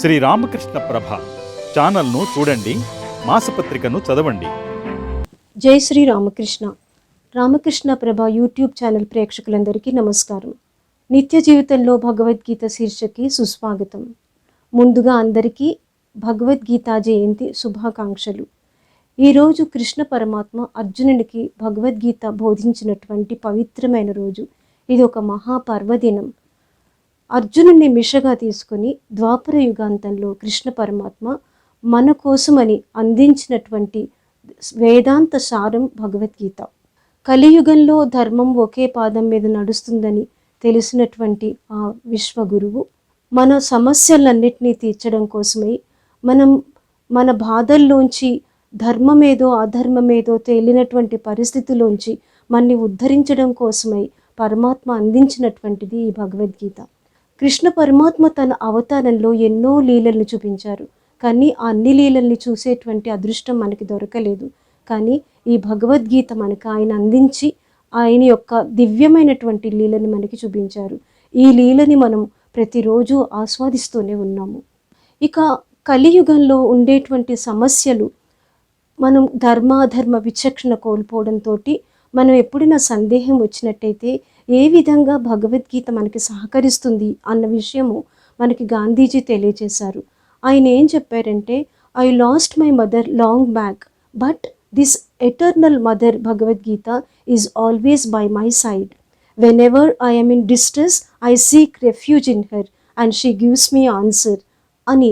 శ్రీ రామకృష్ణ ప్రభ ఛానల్ను చూడండి మాసపత్రికను చదవండి. జై శ్రీ రామకృష్ణ రామకృష్ణ ప్రభ యూట్యూబ్ ఛానల్ ప్రేక్షకులందరికీ నమస్కారం. నిత్య జీవితంలో భగవద్గీత శీర్షకి సుస్వాగతం. ముందుగా అందరికీ భగవద్గీత జయంతి శుభాకాంక్షలు. ఈరోజు కృష్ణ పరమాత్మ అర్జునునికి భగవద్గీత బోధించినటువంటి పవిత్రమైన రోజు. ఇది ఒక మహాపర్వదినం. అర్జునుడిని మిషగా తీసుకుని ద్వాపర యుగాంతంలో కృష్ణ పరమాత్మ మన కోసమని అందించినటువంటి వేదాంత సారం భగవద్గీత. కలియుగంలో ధర్మం ఒకే పాదం మీద నడుస్తుందని తెలిసినటువంటి ఆ విశ్వగురువు మన సమస్యలన్నిటినీ తీర్చడం కోసమై మనం మన బాధల్లోంచి ధర్మమేదో అధర్మమేదో తేలినటువంటి పరిస్థితిలోంచి మన్ని ఉద్ధరించడం కోసమై పరమాత్మ అందించినటువంటిది ఈ భగవద్గీత. కృష్ణ పరమాత్మ తన అవతారంలో ఎన్నో లీలల్ని చూపించారు. కానీ ఆ అన్ని లీలల్ని చూసేటువంటి అదృష్టం మనకి దొరకలేదు. కానీ ఈ భగవద్గీత మనకు ఆయన అందించి ఆయన యొక్క దివ్యమైనటువంటి లీలని మనకి చూపించారు. ఈ లీలని మనం ప్రతిరోజు ఆస్వాదిస్తూనే ఉన్నాము. ఇక కలియుగంలో ఉండేటువంటి సమస్యలు మనం ధర్మాధర్మ విచక్షణ కోల్పోవడంతో మనం ఎప్పుడైనా సందేహం వచ్చినట్టయితే ఏ విధంగా భగవద్గీత మనకి సహకరిస్తుంది అన్న విషయము మనకి గాంధీజీ తెలియజేశారు ఆయన ఏం చెప్పారంటే I lost my mother long back but this eternal mother Bhagavad Gita is always by my side whenever I'm in distress I seek refuge in her and she gives me answer అని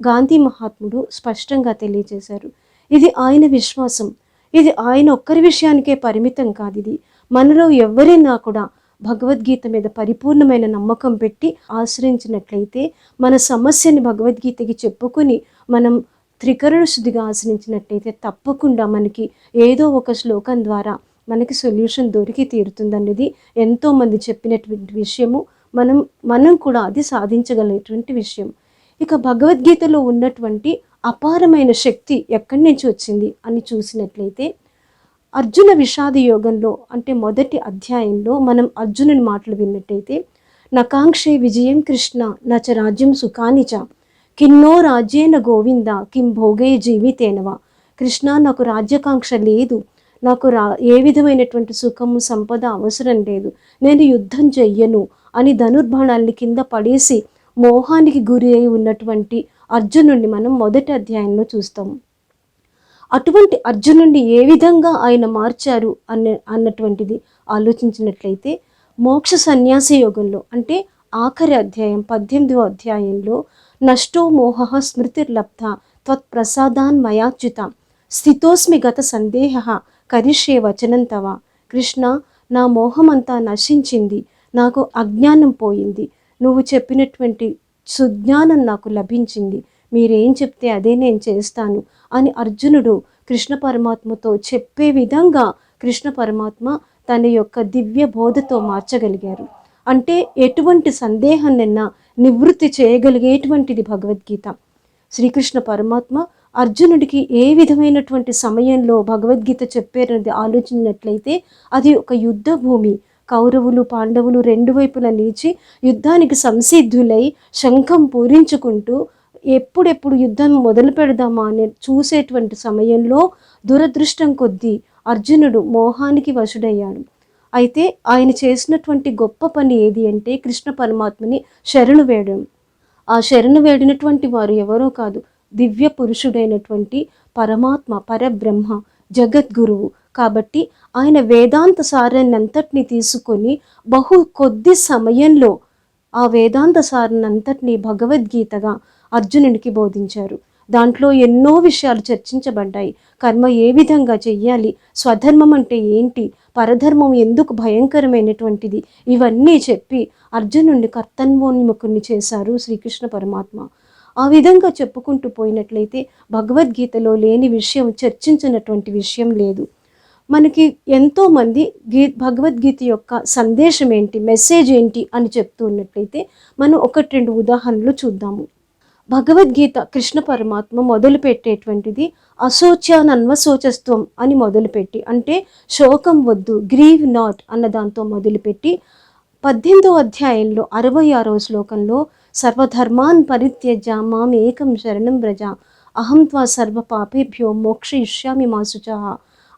గాంధీ మహాత్ముడు స్పష్టంగా తెలియజేశారు ఇది ఆయన విశ్వాసం. ఇది ఆయన ఒక్కరి విషయానికే పరిమితం కాదు ఇది. మనలో ఎవరైనా కూడా భగవద్గీత మీద పరిపూర్ణమైన నమ్మకం పెట్టి ఆశ్రయించినట్లయితే మన సమస్యని భగవద్గీతకి చెప్పుకొని మనం త్రికరణ శుద్ధిగా ఆశ్రయించినట్లయితే తప్పకుండా మనకి ఏదో ఒక శ్లోకం ద్వారా మనకి సొల్యూషన్ దొరికి తీరుతుందనేది ఎంతోమంది చెప్పినటువంటి విషయము. మనం మనం కూడా అది సాధించగలిగినటువంటి విషయం. ఇక భగవద్గీతలో ఉన్నటువంటి అపారమైన శక్తి ఎక్కడి నుంచి వచ్చింది అని చూసినట్లయితే అర్జున విషాద యోగంలో అంటే మొదటి అధ్యాయంలో మనం అర్జునుని మాటలు విన్నట్టయితే నకాంక్షే విజయం కృష్ణ నచ రాజ్యం సుఖానిచ కిన్నో రాజ్యేన గోవింద కిం భోగే జీవితేనవా. కృష్ణ నాకు రాజ్యాకాంక్ష లేదు. నాకు రా ఏ విధమైనటువంటి సుఖము సంపద అవసరం లేదు. నేను యుద్ధం చెయ్యను అని ధనుర్బాణాల్ని కింద పడేసి మోహానికి గురి అయి ఉన్నటువంటి అర్జునుడిని మనం మొదటి అధ్యాయంలో చూస్తాము. అటువంటి అర్జునుడిని ఏ విధంగా ఆయన మార్చారు అన్న అన్నటువంటిది ఆలోచించినట్లయితే మోక్ష సన్యాస యోగంలో అంటే ఆఖరి అధ్యాయం పద్దెనిమిదవ అధ్యాయంలో నష్టో మోహ స్మృతిర్లబ్ధ త్వత్ప్రసాదాన్ మయాచ్యుత స్థితోస్మి గత సందేహ కరిష్యే వచనం తవ. కృష్ణ నా మోహమంతా నశించింది నాకు అజ్ఞానం పోయింది నువ్వు చెప్పినటువంటి సుజ్ఞానం నాకు లభించింది మీరేం చెప్తే అదే నేను చేస్తాను అని అర్జునుడు కృష్ణ పరమాత్మతో చెప్పే విధంగా కృష్ణ పరమాత్మ తన యొక్క దివ్య బోధతో మార్చగలిగారు. అంటే ఎటువంటి సందేహాన్నైనా నివృత్తి చేయగలిగేటువంటిది భగవద్గీత. శ్రీకృష్ణ పరమాత్మ అర్జునుడికి ఏ విధమైనటువంటి సమయంలో భగవద్గీత చెప్పారన్నది ఆలోచించినట్లయితే అది ఒక యుద్ధ భూమి. కౌరవులు పాండవులు రెండు వైపులా నిలిచి యుద్ధానికి సంసిద్ధులై శంఖం పూరించుకుంటూ ఎప్పుడెప్పుడు యుద్ధం మొదలు పెడదామా అని చూసేటువంటి సమయంలో దురదృష్టం కొద్దీ అర్జునుడు మోహానికి వశుడయ్యాడు. అయితే ఆయన చేసినటువంటి గొప్ప పని ఏది అంటే కృష్ణ పరమాత్మని శరణు వేయడం. ఆ శరణు వేడినటువంటి వారు ఎవరో కాదు దివ్య పురుషుడైనటువంటి పరమాత్మ పరబ్రహ్మ జగద్గురువు. కాబట్టి ఆయన వేదాంత సారాన్నంతటిని తీసుకొని బహు కొద్ది సమయంలో ఆ వేదాంత సారాన్ని అంతటిని భగవద్గీతగా అర్జునునికి బోధించారు. దాంట్లో ఎన్నో విషయాలు చర్చించబడ్డాయి. కర్మ ఏ విధంగా చెయ్యాలి? స్వధర్మం అంటే ఏంటి? పరధర్మం ఎందుకు భయంకరమైనటువంటిది? ఇవన్నీ చెప్పి అర్జునుడిని కర్తన్వోన్ముఖుణ్ణి చేశారు శ్రీకృష్ణ పరమాత్మ. ఆ విధంగా చెప్పుకుంటూ పోయినట్లయితే భగవద్గీతలో లేని విషయం చర్చించినటువంటి విషయం లేదు. మనకి ఎంతోమంది గీ భగవద్గీత యొక్క సందేశం ఏంటి? మెసేజ్ ఏంటి? అని చెప్తూ ఉన్నట్లయితే మనం ఒకటి రెండు ఉదాహరణలు చూద్దాము. భగవద్గీత కృష్ణ పరమాత్మ మొదలు పెట్టేటువంటిది అశోచ్యానన్వశోచస్త్వం అని మొదలుపెట్టి అంటే శోకం వద్దు గ్రీవ్ నాట్ అన్న దాంతో మొదలుపెట్టి పద్దెనిమిదో అధ్యాయంలో అరవై ఆరో శ్లోకంలో సర్వధర్మాన్ పరిత్యజ మాం ఏకం శరణం వ్రజ అహం త్వా సర్వ పాపేభ్యో మోక్షయిష్యామి మా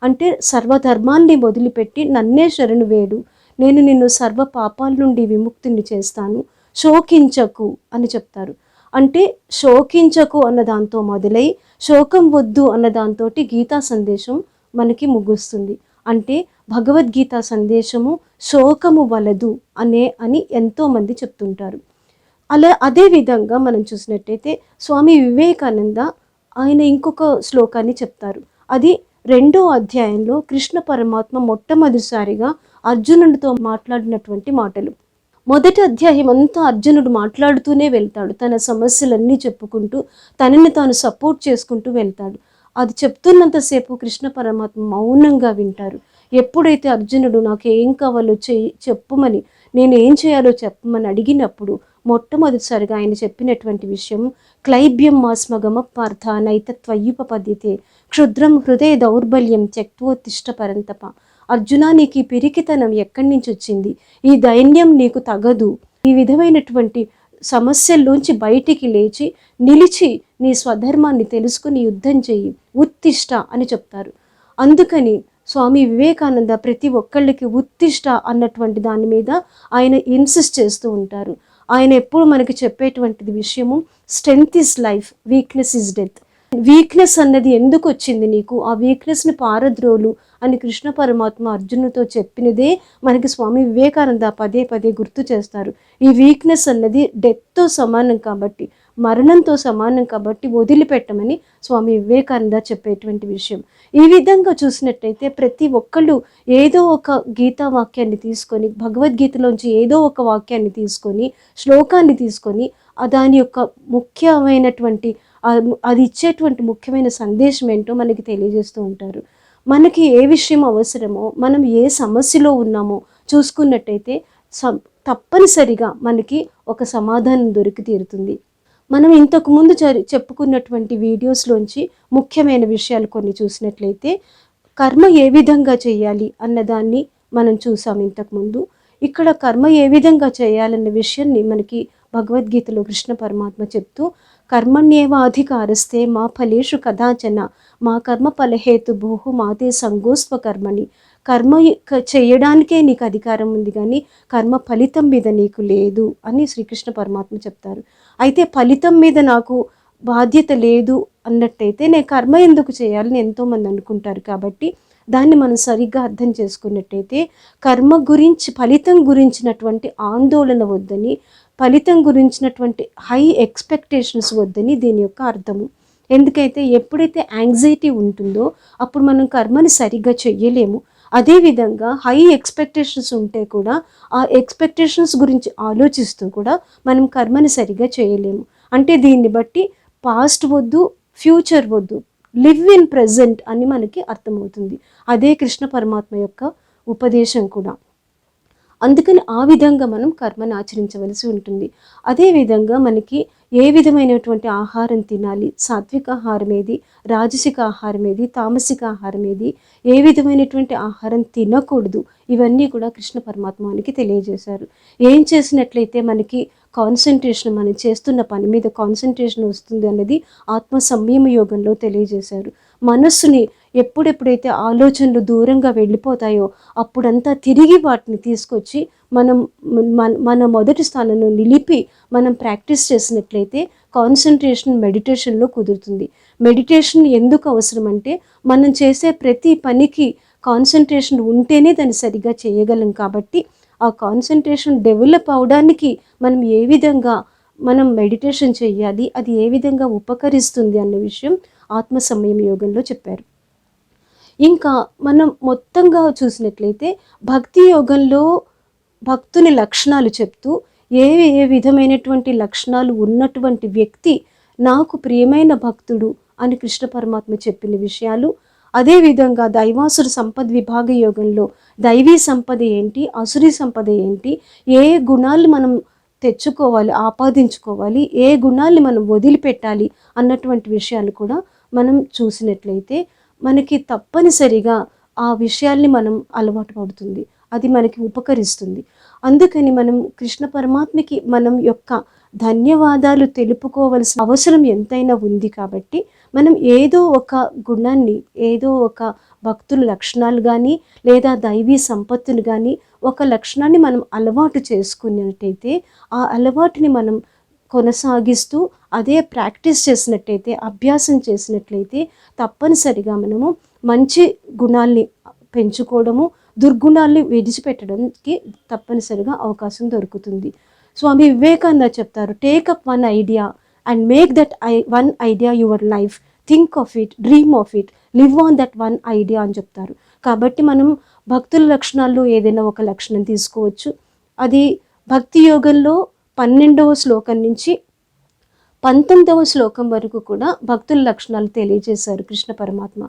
అంటే సర్వధర్మాన్ని వదిలిపెట్టి నన్నే శరణు వేడు నేను నిన్ను సర్వ పాపాల నుండి విముక్తిని చేస్తాను శోకించకు అని చెప్తారు. అంటే శోకించకు అన్న దాంతో మొదలై శోకం వద్దు అన్న దాంతో గీతా సందేశం మనకి ముగుస్తుంది. అంటే భగవద్గీత సందేశము శోకము వలదు అనే అని ఎంతోమంది చెప్తుంటారు. అలా అదే విధంగా మనం చూసినట్టయితే స్వామి వివేకానంద ఆయన ఇంకొక శ్లోకాన్ని చెప్తారు. అది రెండో అధ్యాయంలో కృష్ణ పరమాత్మ మొట్టమొదటిసారిగా అర్జునుడితో మాట్లాడినటువంటి మాటలు. మొదటి అధ్యాయం అంతా అర్జునుడు మాట్లాడుతూనే వెళ్తాడు. తన సమస్యలన్నీ చెప్పుకుంటూ తనని తాను సపోర్ట్ చేసుకుంటూ వెళ్తాడు. అది చెప్తున్నంతసేపు కృష్ణ పరమాత్మ మౌనంగా వింటారు. ఎప్పుడైతే అర్జునుడు నాకు ఏం కావాలో చెయ్యి చెప్పుమని నేను ఏం చేయాలో చెప్పమని అడిగినప్పుడు మొట్టమొదటిసారిగా ఆయన చెప్పినటువంటి విషయం క్లైబ్యం మాస్మగమ పార్థ నైతత్వయుపపద్యతే క్షుద్రం హృదయ దౌర్బల్యం త్యక్తోత్తిష్ట పరంతప అర్జున నీకు ఈ పిరికితనం ఎక్కడి నుంచి వచ్చింది? ఈ దైన్యం నీకు తగదు. ఈ విధమైనటువంటి సమస్యల్లోంచి బయటికి లేచి నిలిచి నీ స్వధర్మాన్ని తెలుసుకుని యుద్ధం చెయ్యి. ఉత్తిష్ట అని చెప్తారు. అందుకని స్వామి వివేకానంద ప్రతి ఒక్కళ్ళకి ఉత్తిష్ట అన్నటువంటి దాని మీద ఆయన ఇన్సిస్ట్ చేస్తూ ఉంటారు. ఆయన ఎప్పుడు మనకి చెప్పేటువంటిది విషయము strength is life weakness is death weakness అన్నది ఎందుకు వచ్చింది నీకు? ఆ వీక్నెస్ని పారద్రోలు అని కృష్ణ పరమాత్మ అర్జునుతో చెప్పినదే మనకి స్వామి వివేకానంద పదే పదే గుర్తు చేస్తారు. ఈ వీక్నెస్ అన్నది డెత్తో సమానం కాబట్టి మరణంతో సమానం కాబట్టి వదిలిపెట్టమని స్వామి వివేకానంద చెప్పేటువంటి విషయం. ఈ విధంగా చూసినట్టయితే ప్రతి ఒక్కళ్ళు ఏదో ఒక గీతా వాక్యాన్ని తీసుకొని భగవద్గీతలోంచి ఏదో ఒక వాక్యాన్ని తీసుకొని శ్లోకాన్ని తీసుకొని దాని యొక్క ముఖ్యమైనటువంటి అది ఇచ్చేటువంటి ముఖ్యమైన సందేశం ఏంటో మనకి తెలియజేస్తూ ఉంటారు. మనకి ఏ విషయం అవసరమో మనం ఏ సమస్యలో ఉన్నామో చూసుకున్నట్టయితే తప్పనిసరిగా మనకి ఒక సమాధానం దొరికి తీరుతుంది. మనం ఇంతకుముందు చెప్పుకున్నటువంటి వీడియోస్లోంచి ముఖ్యమైన విషయాలు కొన్ని చూసినట్లయితే కర్మ ఏ విధంగా చేయాలి అన్నదాన్ని మనం చూసాం ఇంతకుముందు ఇక్కడ కర్మ ఏ విధంగా చేయాలన్న విషయాన్ని మనకి భగవద్గీతలో కృష్ణ పరమాత్మ చెప్తూ కర్మణ్యేవ అధికారిస్తే మా ఫలేషు కదాచన మా కర్మ ఫలహేతు భూహు మాతే సంగోస్వ కర్మని కర్మ చేయడానికే నీకు అధికారం ఉంది కానీ కర్మ ఫలితం మీద నీకు లేదు అని శ్రీకృష్ణ పరమాత్మ చెప్తారు. అయితే ఫలితం మీద నాకు బాధ్యత లేదు అన్నట్టయితే నేను కర్మ ఎందుకు చేయాలని ఎంతోమంది అనుకుంటారు కాబట్టి దాన్ని మనం సరిగ్గా అర్థం చేసుకున్నట్టయితే కర్మ గురించి ఫలితం గురించినటువంటి ఆందోళన వద్దని ఫలితం గురించినటువంటి హై ఎక్స్పెక్టేషన్స్ వద్దని దీని యొక్క అర్థము. ఎందుకైతే ఎప్పుడైతే యాంగ్జైటీ ఉంటుందో అప్పుడు మనం కర్మని సరిగ్గా చెయ్యలేము. అదేవిధంగా హై ఎక్స్పెక్టేషన్స్ ఉంటే కూడా ఆ ఎక్స్పెక్టేషన్స్ గురించి ఆలోచిస్తూ కూడా మనం కర్మని సరిగ్గా చేయలేము. అంటే దీన్ని బట్టి పాస్ట్ వద్దు ఫ్యూచర్ వద్దు లివ్ ఇన్ ప్రజెంట్ అని మనకి అర్థమవుతుంది. అదే కృష్ణ పరమాత్మ యొక్క ఉపదేశం కూడా. అందుకని ఆ విధంగా మనం కర్మను ఆచరించవలసి ఉంటుంది. అదేవిధంగా మనకి ఏ విధమైనటువంటి ఆహారం తినాలి? సాత్విక ఆహారం ఏది? రాజసిక ఆహారం ఏది? తామసిక ఆహారం ఏది? ఏ విధమైనటువంటి ఆహారం తినకూడదు? ఇవన్నీ కూడా కృష్ణ పరమాత్మ మనకి తెలియజేశారు. ఏం చేసినట్లయితే మనకి కాన్సన్ట్రేషన్ మనం చేస్తున్న పని మీద కాన్సన్ట్రేషన్ వస్తుంది అనేది ఆత్మ సంయమ యోగంలో తెలియజేశారు. మనస్సుని ఎప్పుడెప్పుడైతే ఆలోచనలు దూరంగా వెళ్ళిపోతాయో అప్పుడంతా తిరిగి వాటిని తీసుకొచ్చి మనం మన మన మొదటి స్థానంలో నిలిపి మనం ప్రాక్టీస్ చేసినట్లయితే కాన్సన్ట్రేషన్ మెడిటేషన్లో కుదురుతుంది. మెడిటేషన్ ఎందుకు అవసరం అంటే మనం చేసే ప్రతి పనికి కాన్సన్ట్రేషన్ ఉంటేనే దాన్ని సరిగా చేయగలం కాబట్టి ఆ కాన్సన్ట్రేషన్ డెవలప్ అవడానికి మనం ఏ విధంగా మనం మెడిటేషన్ చేయాలి అది ఏ విధంగా ఉపకరిస్తుంది అన్న విషయం ఆత్మ సమయం యోగంలో చెప్పారు. ఇంకా మనం మొత్తంగా చూసినట్లయితే భక్తి యోగంలో భక్తుని లక్షణాలు చెప్తూ ఏ ఏ విధమైనటువంటి లక్షణాలు ఉన్నటువంటి వ్యక్తి నాకు ప్రియమైన భక్తుడు అని కృష్ణ పరమాత్మ చెప్పిన విషయాలు. అదేవిధంగా దైవాసుర సంపద్ విభాగ యోగంలో దైవీ సంపద ఏంటి? అసురి సంపద ఏంటి? ఏ గుణాలు మనం తెచ్చుకోవాలి ఆపాదించుకోవాలి? ఏ గుణాల్ని మనం వదిలిపెట్టాలి? అన్నటువంటి విషయాలు కూడా మనం చూసినట్లయితే మనకి తప్పనిసరిగా ఆ విషయాల్ని మనం అలవాటు పడుతుంది. అది మనకి ఉపకరిస్తుంది. అందుకని మనం కృష్ణ పరమాత్మకి మనం యొక్క ధన్యవాదాలు తెలుపుకోవలసిన అవసరం ఎంతైనా ఉంది కాబట్టి మనం ఏదో ఒక గుణాన్ని ఏదో ఒక భక్తుల లక్షణాలు కానీ లేదా దైవీ సంపత్తులు కానీ ఒక లక్షణాన్ని మనం అలవాటు చేసుకున్నట్టయితే ఆ అలవాటుని మనం కొనసాగిస్తూ అదే ప్రాక్టీస్ చేసినట్టయితే అభ్యాసం చేసినట్లయితే తప్పనిసరిగా మనము మంచి గుణాల్ని పెంచుకోవడము దుర్గుణాల్ని విడిచిపెట్టడానికి తప్పనిసరిగా అవకాశం దొరుకుతుంది. స్వామి వివేకానంద చెప్తారు take up one idea and make that I one idea your life think of it dream of it live on that one idea అని చెప్తారు. కాబట్టి మనం భక్తుల లక్షణాల్లో ఏదైనా ఒక లక్షణం తీసుకోవచ్చు. అది భక్తి యోగంలో పన్నెండవ శ్లోకం నుంచి పంతొమ్మిదవ శ్లోకం వరకు కూడా భక్తుల లక్షణాలు తెలియజేశారు కృష్ణ పరమాత్మ.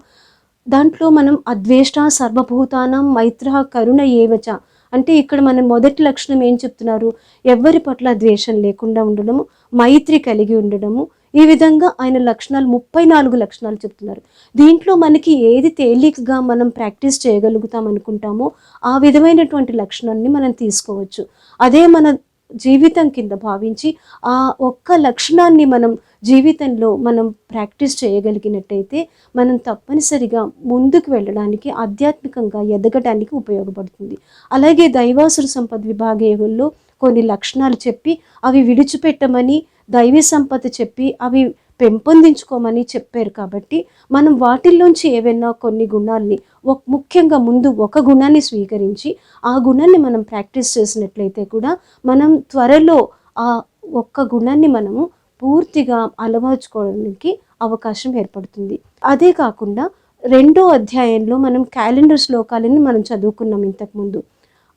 దాంట్లో మనం అద్వేష్ట సర్వభూతానం మైత్ర కరుణ ఏవచ అంటే ఇక్కడ మనం మొదటి లక్షణం ఏం చెప్తున్నారు? ఎవరి పట్ల ద్వేషం లేకుండా ఉండడము మైత్రి కలిగి ఉండడము. ఈ విధంగా ఆయన లక్షణాలు ముప్పై నాలుగు లక్షణాలు చెప్తున్నారు. దీంట్లో మనకి ఏది తేలికగా మనం ప్రాక్టీస్ చేయగలుగుతాం అనుకుంటామో ఆ విధమైనటువంటి లక్షణాన్ని మనం తీసుకోవచ్చు. అదే మన జీవితం కింద భావించి ఆ ఒక్క లక్షణాన్ని మనం జీవితంలో మనం ప్రాక్టీస్ చేయగలిగినట్టయితే మనం తప్పనిసరిగా ముందుకు వెళ్ళడానికి ఆధ్యాత్మికంగా ఎదగడానికి ఉపయోగపడుతుంది. అలాగే దైవాసుర సంపద విభాగంలో కొన్ని లక్షణాలు చెప్పి అవి విడిచిపెట్టమని దైవీ సంపద చెప్పి అవి పెంపొందించుకోమని చెప్పారు కాబట్టి మనం వాటిల్లోంచి ఏవైనా కొన్ని గుణాల్ని ఒక ముఖ్యంగా ముందు ఒక గుణాన్ని స్వీకరించి ఆ గుణాన్ని మనం ప్రాక్టీస్ చేసినట్లయితే కూడా మనం త్వరలో ఆ ఒక్క గుణాన్ని మనము పూర్తిగా అలవర్చుకోవడానికి అవకాశం ఏర్పడుతుంది. అదే కాకుండా రెండో అధ్యాయంలో మనం క్యాలెండర్ శ్లోకాలని మనం చదువుకున్నాం ఇంతకుముందు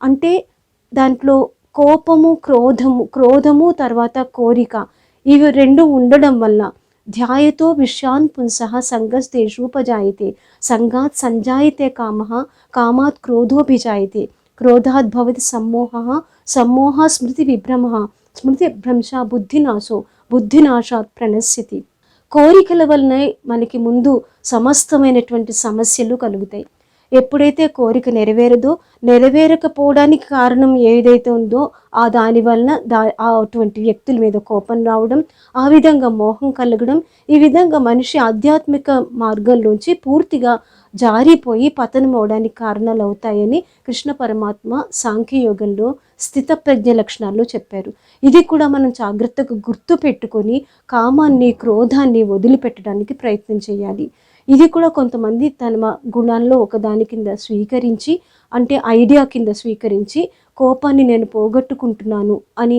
అంటే దాంట్లో కోపము క్రోధము క్రోధము తర్వాత కోరిక ఇవి రెండు ఉండడం వల్ల ధ్యాయతో విషయాన్ పుంసః సంగస్తేషూపజాయతే సంగాత్ సంజాయితే కామ కామాత్ క్రోధోభిజాయితే. క్రోధాత్ భవతి సమ్మోహ సమ్మోహ స్మృతి విభ్రమ స్మృతి భ్రంశ బుద్ధినాశో బుద్ధినాశాత్ ప్రణశ్యతి. కోరికల వలనే మనకి ముందు సమస్తమైనటువంటి సమస్యలు కలుగుతాయి. ఎప్పుడైతే కోరిక నెరవేరదో నెరవేరకపోవడానికి కారణం ఏదైతే ఉందో ఆ దాని వలన దా ఆ అటువంటి వ్యక్తుల మీద కోపం రావడం ఆ విధంగా మోహం కలగడం ఈ విధంగా మనిషి ఆధ్యాత్మిక మార్గంలోంచి పూర్తిగా జారిపోయి పతనం అవడానికి కారణాలు అవుతాయని కృష్ణ పరమాత్మ సాంఖ్యయోగంలో స్థిత ప్రజ్ఞ లక్షణాల్లో చెప్పారు. ఇది కూడా మనం జాగ్రత్తగా గుర్తు పెట్టుకొని కామాన్ని క్రోధాన్ని వదిలిపెట్టడానికి ప్రయత్నం చేయాలి. ఇది కూడా కొంతమంది తన గుణాల్లో ఒకదాని కింద స్వీకరించి అంటే ఐడియా కింద స్వీకరించి కోపాన్ని నేను పోగొట్టుకుంటున్నాను అని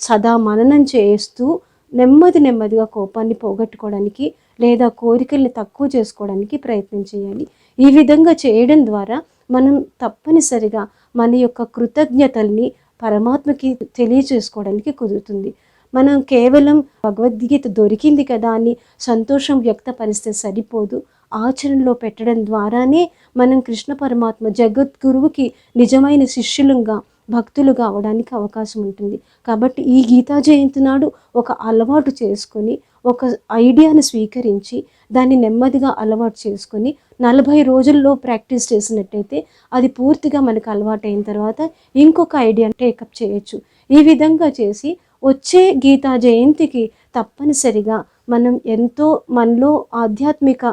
సదా మననం చేస్తూ నెమ్మది నెమ్మదిగా కోపాన్ని పోగొట్టుకోవడానికి లేదా కోరికల్ని తక్కువ చేసుకోవడానికి ప్రయత్నం చేయాలి. ఈ విధంగా చేయడం ద్వారా మనం తప్పనిసరిగా మన యొక్క కృతజ్ఞతల్ని పరమాత్మకి తెలియచేసుకోవడానికి కుదురుతుంది. మనం కేవలం భగవద్గీత దొరికింది కదా అని సంతోషం వ్యక్తపరిస్తే సరిపోదు. ఆచరణలో పెట్టడం ద్వారానే మనం కృష్ణ పరమాత్మ జగద్గురువుకి నిజమైన శిష్యులుగా భక్తులు కావడానికి అవకాశం ఉంటుంది. కాబట్టి ఈ గీతా జయంతి నాడు ఒక అలవాటు చేసుకొని ఒక ఐడియాను స్వీకరించి దాన్ని నెమ్మదిగా అలవాటు చేసుకొని నలభై రోజుల్లో ప్రాక్టీస్ చేసినట్టయితే అది పూర్తిగా మనకు అలవాటు అయిన తర్వాత ఇంకొక ఐడియా టేకప్ చేయొచ్చు. ఈ విధంగా చేసి వచ్చే గీతా జయంతికి తప్పనిసరిగా మనం ఎంతో మనలో ఆధ్యాత్మిక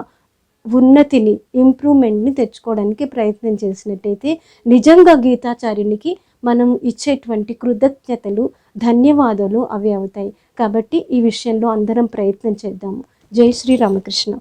ఉన్నతిని ఇంప్రూవ్మెంట్ని తెచ్చుకోవడానికి ప్రయత్నం చేసినట్టయితే నిజంగా గీతాచార్యునికి మనం ఇచ్చేటువంటి కృతజ్ఞతలు ధన్యవాదాలు అవి అవుతాయి. కాబట్టి ఈ విషయంలో అందరం ప్రయత్నం చేద్దాము. జై శ్రీ రామకృష్ణ.